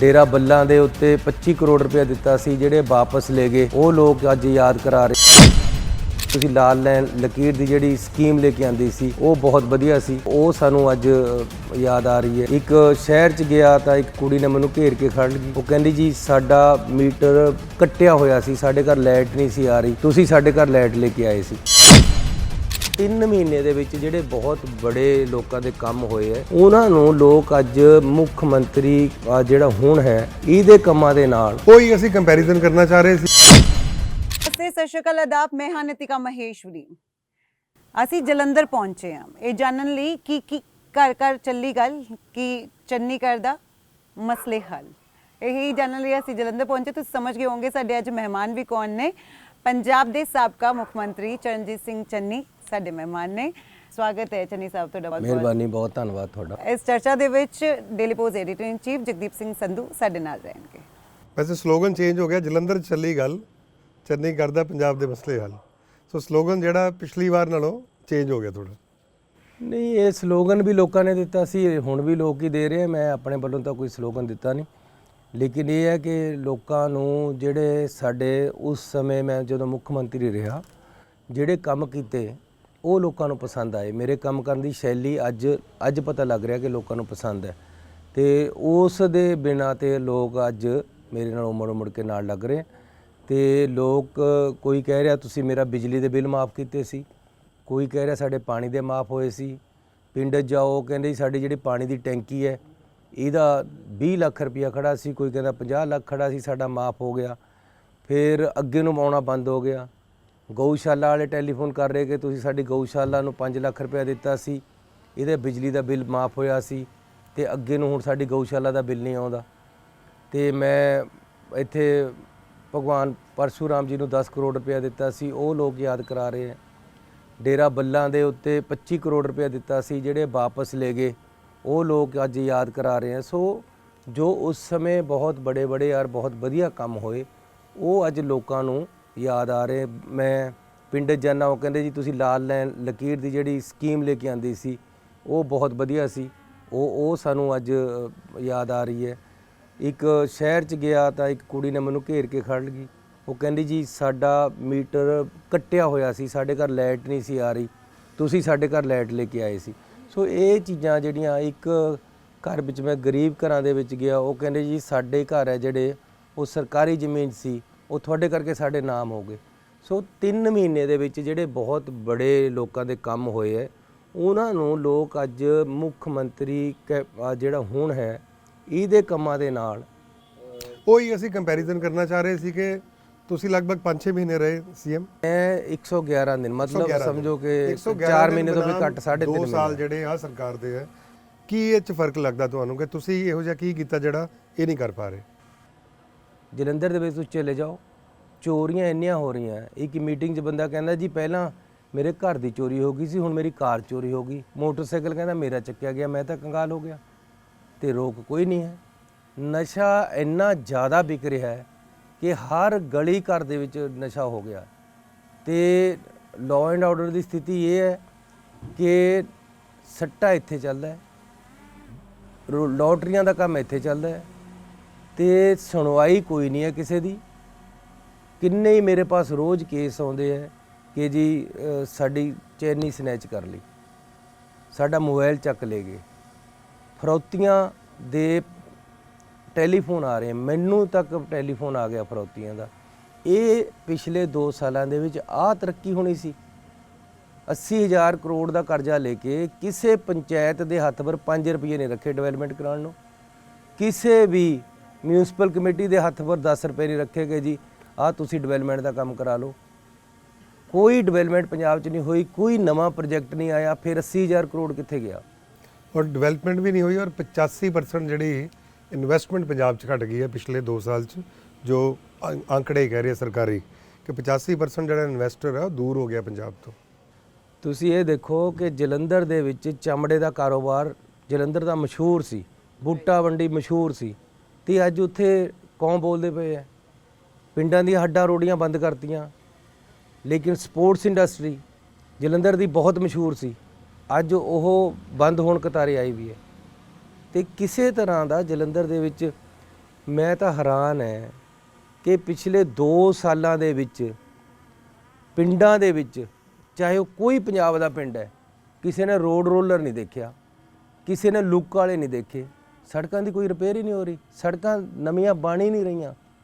ਡੇਰਾ ਬੱਲਾਂ ਦੇ ਉੱਤੇ 25 ਕਰੋੜ ਰੁਪਏ ਦਿੱਤਾ ਸੀ, ਜਿਹੜੇ ਵਾਪਸ ਲੈ ਗਏ। ਉਹ ਲੋਕ ਅੱਜ ਯਾਦ ਕਰਾ ਰਹੇ ਤੁਸੀਂ ਲਾਲ ਲਾਈਨ ਲਕੀਰ ਦੀ ਜਿਹੜੀ ਸਕੀਮ ਲੈ ਕੇ ਆਂਦੀ ਸੀ, ਉਹ ਬਹੁਤ ਵਧੀਆ ਸੀ। ਉਹ ਸਾਨੂੰ ਅੱਜ ਯਾਦ ਆ ਰਹੀ ਹੈ। ਇੱਕ ਸ਼ਹਿਰ 'ਚ ਗਿਆ ਤਾਂ ਇੱਕ ਕੁੜੀ ਨੇ ਮੈਨੂੰ ਘੇਰ ਕੇ ਖੜ ਗਈ। ਉਹ ਕਹਿੰਦੀ, ਜੀ, ਸਾਡਾ ਮੀਟਰ ਕੱਟਿਆ ਹੋਇਆ ਸੀ। ਸਾਡੇ ਘਰ ਲਾਈਟ ਨਹੀਂ ਸੀ ਆ ਰਹੀ। ਤੁਸੀਂ ਸਾਡੇ ਘਰ ਲਾਈਟ ਲੈ ਕੇ ਆਏ ਸੀ। ਤਿੰਨ ਮਹੀਨੇ ਦੇ ਵਿੱਚ ਜਿਹੜੇ ਬਹੁਤ ਬੜੇ ਲੋਕਾਂ ਦੇ ਕੰਮ ਹੋਏ ਐ ਉਹਨਾਂ ਨੂੰ ਲੋਕ ਅੱਜ ਮੁੱਖ ਮੰਤਰੀ ਜਿਹੜਾ ਹੁਣ ਹੈ ਇਹਦੇ ਕੰਮਾਂ ਦੇ ਨਾਲ। ਕੋਈ ਅਸੀਂ ਕੰਪੈਰੀਜ਼ਨ ਕਰਨਾ ਚਾਹ ਰਹੇ ਸੀ। ਨਮਸਤੇ ਸਤਿ ਸ਼੍ਰੀ ਅਕਾਲ ਆਦਾਬ ਮੈਂ ਹਾਂ ਨਿਤਿਕਾ ਮਹੇਸ਼ਵਰੀ। ਅਸੀਂ ਜਲੰਧਰ ਪਹੁੰਚੇ ਹਾਂ। ਇਹ ਜਾਣਨ ਲਈ ਕਿ ਕੀ ਘਰ ਘਰ ਚੱਲੀ ਗੱਲ ਕਿ ਚੰਨੀ ਕਰਦਾ ਮਸਲੇ ਹੱਲ। ਇਹੀ ਜਾਣਨ ਲਈ ਅਸੀਂ ਜਲੰਧਰ ਪਹੁੰਚੇ। ਤੁਸੀਂ ਸਮਝ ਗਏ ਹੋਵੋਗੇ ਸਾਡੇ ਅੱਜ ਮਹਿਮਾਨ ਵੀ ਕੌਣ ਨੇ? ਪੰਜਾਬ ਦੇ ਸਾਬਕਾ ਮੁੱਖ ਮੰਤਰੀ ਚਰਨਜੀਤ ਸਿੰਘ ਚੰਨੀ ਸਾਡੇ ਮਹਿਮਾਨ ਨੇ। ਸਵਾਗਤ ਹੈ ਚੰਨੀ ਸਾਹਿਬ ਤੁਹਾਡਾ ਬਹੁਤ ਮਿਹਰਬਾਨੀ ਬਹੁਤ ਧੰਨਵਾਦ ਤੁਹਾਡਾ। ਇਸ ਚਰਚਾ ਦੇ ਵਿੱਚ Daily Post editor in chief Jagdeep Singh Sandhu ਸਾਡੇ ਨਾਲ ਰਹਿਣਗੇ। ਵੈਸੇ ਸਲੋਗਨ ਚੇਂਜ ਹੋ ਗਿਆ ਜਲੰਧਰ ਚੱਲੀ ਗੱਲ ਚੰਨੀ ਕਰਦਾ ਪੰਜਾਬ ਦੇ ਮਸਲੇ ਹੱਲ। ਸੋ ਸਲੋਗਨ ਜਿਹੜਾ ਪਿਛਲੀ ਵਾਰ ਨਾਲੋਂ ਚੇਂਜ ਹੋ ਗਿਆ ਥੋੜਾ ਨਹੀਂ ਇਹ ਸਲੋਗਨ ਵੀ ਲੋਕਾਂ ਨੇ ਦਿੱਤਾ ਸੀ ਹੁਣ ਵੀ ਲੋਕ ਹੀ ਦੇ ਰਹੇ ਆ। ਮੈਂ ਆਪਣੇ ਵੱਲੋਂ ਤਾਂ ਕੋਈ ਸਲੋਗਨ ਦਿੱਤਾ ਨਹੀਂ। ਲੇਕਿਨ ਇਹ ਹੈ ਕਿ ਲੋਕਾਂ ਨੂੰ ਜਿਹੜੇ ਸਾਡੇ ਉਸ ਸਮੇਂ ਮੈਂ ਜਦੋਂ ਮੁੱਖ ਮੰਤਰੀ ਰਿਹਾ ਜਿਹੜੇ ਕੰਮ ਕੀਤੇ ਉਹ ਲੋਕਾਂ ਨੂੰ ਪਸੰਦ ਆਏ। ਮੇਰੇ ਕੰਮ ਕਰਨ ਦੀ ਸ਼ੈਲੀ ਅੱਜ ਅੱਜ ਪਤਾ ਲੱਗ ਰਿਹਾ ਕਿ ਲੋਕਾਂ ਨੂੰ ਪਸੰਦ ਹੈ। ਤੇ ਉਸ ਦੇ ਬਿਨਾਂ ਤੇ ਲੋਕ ਅੱਜ ਮੇਰੇ ਨਾਲ ਉਮੜ ਉਮੜ ਕੇ ਨਾਲ ਲੱਗ ਰਹੇ ਤੇ ਲੋਕ ਕੋਈ ਕਹਿ ਰਿਹਾ, ਤੁਸੀਂ ਮੇਰਾ ਬਿਜਲੀ ਦੇ ਬਿੱਲ ਮਾਫ ਕੀਤੇ ਸੀ। ਕੋਈ ਕਹਿ ਰਿਹਾ, ਸਾਡੇ ਪਾਣੀ ਦੇ ਮਾਫ ਹੋਏ ਸੀ। ਪਿੰਡ ਜਾਓ ਕਹਿੰਦੇ ਸਾਡੀ ਜਿਹੜੀ ਪਾਣੀ ਦੀ ਟੈਂਕੀ ਹੈ, ਇਹਦਾ 20 ਲੱਖ ਰੁਪਇਆ ਖੜਾ ਸੀ। ਕੋਈ ਕਹਿੰਦਾ 50 ਲੱਖ ਖੜਾ ਸੀ, ਸਾਡਾ ਮਾਫ ਹੋ ਗਿਆ। ਫਿਰ ਅੱਗੇ ਨੂੰ ਆਉਣਾ ਬੰਦ ਹੋ ਗਿਆ। ਗਊਸ਼ਾਲਾ ਵਾਲੇ ਟੈਲੀਫੋਨ ਕਰ ਰਹੇ ਕਿ ਤੁਸੀਂ ਸਾਡੀ ਗਊਸ਼ਾਲਾ ਨੂੰ 5 ਲੱਖ ਰੁਪਇਆ ਦਿੱਤਾ ਸੀ, ਇਹਦੇ ਬਿਜਲੀ ਦਾ ਬਿੱਲ ਮਾਫ ਹੋਇਆ ਸੀ ਤੇ ਅੱਗੇ ਨੂੰ ਹੁਣ ਸਾਡੀ ਗਊਸ਼ਾਲਾ ਦਾ ਬਿੱਲ ਨਹੀਂ ਆਉਂਦਾ। ਤੇ ਮੈਂ ਇੱਥੇ ਭਗਵਾਨ ਪਰਸ਼ੂਰਾਮ ਜੀ ਨੂੰ 10 ਕਰੋੜ ਰੁਪਇਆ ਦਿੱਤਾ ਸੀ, ਉਹ ਲੋਕ ਯਾਦ ਕਰਾ ਰਹੇ ਆ ਡੇਰਾ ਬੱਲਾਂ ਦੇ ਉੱਤੇ 25 ਕਰੋੜ ਰੁਪਇਆ ਦਿੱਤਾ ਸੀ, ਜਿਹੜੇ ਵਾਪਸ ਲੈ ਗਏ, ਉਹ ਲੋਕ ਅੱਜ ਯਾਦ ਕਰਾ ਰਹੇ ਆ ਸੋ ਜੋ ਉਸ ਸਮੇਂ ਬਹੁਤ ਬੜੇ ਬੜੇ ਔਰ ਬਹੁਤ ਵਧੀਆ ਕੰਮ ਹੋਏ, ਉਹ ਅੱਜ ਲੋਕਾਂ ਨੂੰ ਯਾਦ ਆ ਰਹੇ। ਮੈਂ ਪਿੰਡ 'ਚ ਜਾਂਦਾ ਉਹ ਕਹਿੰਦੇ ਜੀ ਤੁਸੀਂ ਲਾਲ ਲੈਣ ਲਕੀਰ ਦੀ ਜਿਹੜੀ ਸਕੀਮ ਲੈ ਕੇ ਆਂਦੀ ਸੀ, ਉਹ ਬਹੁਤ ਵਧੀਆ ਸੀ। ਉਹ ਉਹ ਸਾਨੂੰ ਅੱਜ ਯਾਦ ਆ ਰਹੀ ਹੈ। ਇੱਕ ਸ਼ਹਿਰ 'ਚ ਗਿਆ ਤਾਂ ਇੱਕ ਕੁੜੀ ਨੇ ਮੈਨੂੰ ਘੇਰ ਕੇ ਖੜ ਗਈ। ਉਹ ਕਹਿੰਦੀ ਜੀ ਸਾਡਾ ਮੀਟਰ ਕੱਟਿਆ ਹੋਇਆ ਸੀ, ਸਾਡੇ ਘਰ ਲਾਈਟ ਨਹੀਂ ਸੀ ਆ ਰਹੀ। ਤੁਸੀਂ ਸਾਡੇ ਘਰ ਲਾਈਟ ਲੈ ਕੇ ਆਏ ਸੀ। ਸੋ ਇਹ ਚੀਜ਼ਾਂ ਜਿਹੜੀਆਂ ਇੱਕ ਘਰ ਵਿੱਚ ਮੈਂ ਗਰੀਬ ਘਰਾਂ ਦੇ ਵਿੱਚ ਗਿਆ, ਉਹ ਕਹਿੰਦੇ ਜੀ ਸਾਡੇ ਘਰ ਹੈ ਜਿਹੜੇ, ਉਹ ਸਰਕਾਰੀ ਜ਼ਮੀਨ ਸੀ। ਉਹ ਤੁਹਾਡੇ ਕਰਕੇ ਸਾਡੇ ਨਾਮ ਹੋ ਗਏ। ਸੋ 3 ਮਹੀਨੇ ਦੇ ਵਿੱਚ ਜਿਹੜੇ ਬਹੁਤ ਬੜੇ ਲੋਕਾਂ ਦੇ ਕੰਮ ਹੋਏ ਹੈ ਉਹਨਾਂ ਨੂੰ ਲੋਕ ਅੱਜ ਮੁੱਖ ਮੰਤਰੀ ਜਿਹੜਾ ਹੁਣ ਹੈ ਇਹਦੇ ਕੰਮਾਂ ਦੇ ਨਾਲ ਕੋਈ ਅਸੀਂ ਕੰਪੈਰੀਜ਼ਨ ਕਰਨਾ ਚਾਹ ਰਹੇ ਸੀ ਕਿ ਤੁਸੀਂ ਲਗਭਗ 5-6 ਮਹੀਨੇ ਰਹੇ ਸੀਐਮ ਮੈਂ 111 ਦਿਨ ਮਤਲਬ ਸਮਝੋ ਕਿ 4 ਮਹੀਨੇ ਤੋਂ ਵੀ ਘੱਟ 3.5 2 ਮਹੀਨੇ ਸਾਲ ਜਿਹੜੇ ਆ ਸਰਕਾਰ ਦੇ ਹੈ ਕੀ ਇਹ ਚ ਫ਼ਰਕ ਲੱਗਦਾ ਤੁਹਾਨੂੰ ਕਿ ਤੁਸੀਂ ਇਹੋ ਜਿਹਾ ਕੀ ਕੀਤਾ ਜਿਹੜਾ ਇਹ ਨਹੀਂ ਕਰ ਪਾ ਰਹੇ? ਜਲੰਧਰ ਦੇ ਵਿੱਚ ਤੁਸੀਂ ਚਲੇ ਜਾਓ, ਚੋਰੀਆਂ ਇੰਨੀਆਂ ਹੋ ਰਹੀਆਂ। ਇੱਕ ਮੀਟਿੰਗ 'ਚ ਬੰਦਾ ਕਹਿੰਦਾ, ਜੀ ਪਹਿਲਾਂ ਮੇਰੇ ਘਰ ਦੀ ਚੋਰੀ ਹੋ ਗਈ ਸੀ, ਹੁਣ ਮੇਰੀ ਕਾਰ ਚੋਰੀ ਹੋ ਗਈ। ਮੋਟਰਸਾਈਕਲ ਕਹਿੰਦਾ, ਮੇਰਾ ਚੱਕਿਆ ਗਿਆ, ਮੈਂ ਤਾਂ ਕੰਗਾਲ ਹੋ ਗਿਆ। ਤੇ ਰੋਕ ਕੋਈ ਨਹੀਂ ਹੈ। ਨਸ਼ਾ ਇੰਨਾ ਜ਼ਿਆਦਾ ਵਿਕ ਰਿਹਾ ਹੈ ਕਿ ਹਰ ਗਲੀ ਘਰ ਦੇ ਵਿੱਚ ਨਸ਼ਾ ਹੋ ਗਿਆ। ਤੇ ਲਾਅ ਐਂਡ ਆਰਡਰ ਦੀ ਸਥਿਤੀ ਇਹ ਹੈ ਕਿ ਸੱਟਾ ਇੱਥੇ ਚੱਲਦਾ ਹੈ। ਰੋ- ਲੋਟਰੀਆਂ ਦਾ ਕੰਮ ਇੱਥੇ ਚੱਲਦਾ ਹੈ। ਤੇ ਸੁਣਵਾਈ ਕੋਈ ਨਹੀਂ ਹੈ ਕਿਸੇ ਦੀ। ਕਿੰਨੇ ਹੀ ਮੇਰੇ ਪਾਸ ਰੋਜ਼ ਕੇਸ ਆਉਂਦੇ ਹੈ ਕਿ ਜੀ ਸਾਡੀ ਚੈਨੀ ਸਨੈਚ ਕਰ ਲਈ। ਸਾਡਾ ਮੋਬਾਈਲ ਚੱਕ ਲੈ ਗਏ। ਫਰੌਤੀਆਂ ਦੇ ਟੈਲੀਫੋਨ ਆ ਰਹੇ। ਮੈਨੂੰ ਤੱਕ ਟੈਲੀਫੋਨ ਆ ਗਿਆ ਫਰੌਤੀਆਂ ਦਾ। ਇਹ ਪਿਛਲੇ 2 ਸਾਲਾਂ ਦੇ ਵਿੱਚ ਆਹ ਤਰੱਕੀ ਹੋਣੀ ਸੀ। 80000 ਕਰੋੜ ਦਾ ਕਰਜ਼ਾ ਲੈ ਕੇ ਕਿਸੇ ਪੰਚਾਇਤ ਦੇ ਹੱਥ ਪਰ 5 ਰੁਪਏ ਨਹੀਂ ਰੱਖੇ ਡਿਵੈਲਪਮੈਂਟ ਕਰਾਉਣ ਨੂੰ। ਕਿਸੇ ਵੀ ਮਿਊਨਿਸਪਲ ਕਮੇਟੀ ਦੇ ਹੱਥ ਪਰ 10 ਰੁਪਏ ਨਹੀਂ ਰੱਖੇ ਗਏ ਜੀ। ਆਹ ਤੁਸੀਂ ਡਿਵੈਲਪਮੈਂਟ ਦਾ ਕੰਮ ਕਰਾ ਲਓ। ਕੋਈ ਡਿਵੈਲਪਮੈਂਟ ਪੰਜਾਬ 'ਚ ਨਹੀਂ ਹੋਈ ਕੋਈ ਨਵਾਂ ਪ੍ਰੋਜੈਕਟ ਨਹੀਂ ਆਇਆ ਫਿਰ 80000 ਕਰੋੜ ਕਿੱਥੇ ਗਿਆ? ਔਰ ਡਿਵੈਲਪਮੈਂਟ ਵੀ ਨਹੀਂ ਹੋਈ ਔਰ 85% ਜਿਹੜੀ ਇਨਵੈਸਟਮੈਂਟ ਪੰਜਾਬ 'ਚ ਘਟ ਗਈ ਹੈ ਪਿਛਲੇ 2 ਸਾਲ 'ਚ ਜੋ ਆਂ- ਹੀ ਕਹਿ ਰਹੇ ਆ ਸਰਕਾਰੀ ਕਿ 85% ਜਿਹੜਾ ਇਨਵੈਸਟਰ ਹੈ ਉਹ ਦੂਰ ਹੋ ਗਿਆ ਪੰਜਾਬ ਤੋਂ। ਤੁਸੀਂ ਇਹ ਦੇਖੋ ਕਿ ਜਲੰਧਰ ਦੇ ਵਿੱਚ ਚਮੜੇ ਦਾ ਕਾਰੋਬਾਰ ਜਲੰਧਰ ਦਾ ਮਸ਼ਹੂਰ ਸੀ ਬੂਟਾ ਮੰਡੀ ਮਸ਼ਹੂਰ ਸੀ। ਤੇ ਅੱਜ ਉੱਥੇ ਕੌਮ ਬੋਲਦੇ ਪਏ ਆ। ਪਿੰਡਾਂ ਦੀਆਂ ਹੱਡਾਂ ਰੋੜੀਆਂ ਬੰਦ ਕਰਤੀਆਂ। ਲੇਕਿਨ ਸਪੋਰਟਸ ਇੰਡਸਟਰੀ ਜਲੰਧਰ ਦੀ ਬਹੁਤ ਮਸ਼ਹੂਰ ਸੀ। ਅੱਜ ਉਹ ਬੰਦ ਹੋਣ ਕਤਾਰੇ ਆਈ ਵੀ ਹੈ। ਤੇ ਕਿਸੇ ਤਰ੍ਹਾਂ ਦਾ ਜਲੰਧਰ ਦੇ ਵਿੱਚ ਮੈਂ ਤਾਂ ਹੈਰਾਨ ਹੈ ਕਿ ਪਿਛਲੇ 2 ਸਾਲਾਂ ਦੇ ਵਿੱਚ, ਪਿੰਡਾਂ ਦੇ ਵਿੱਚ, ਚਾਹੇ ਉਹ ਕੋਈ ਪੰਜਾਬ ਦਾ ਪਿੰਡ ਹੈ, ਕਿਸੇ ਨੇ ਰੋਡ ਰੋਲਰ ਨਹੀਂ ਦੇਖਿਆ, ਕਿਸੇ ਨੇ ਲੁੱਕ ਵਾਲੇ ਨਹੀਂ ਦੇਖੇ। ਸੜਕਾਂ ਦੀ ਕੋਈ ਰਿਪੇਅਰ ਹੀ ਨਹੀਂ ਹੋ ਰਹੀ। ਸੜਕਾਂ ਨਵੀਆਂ ਬਾਣੀ ਨਹੀਂ ਰਹੀਆਂ।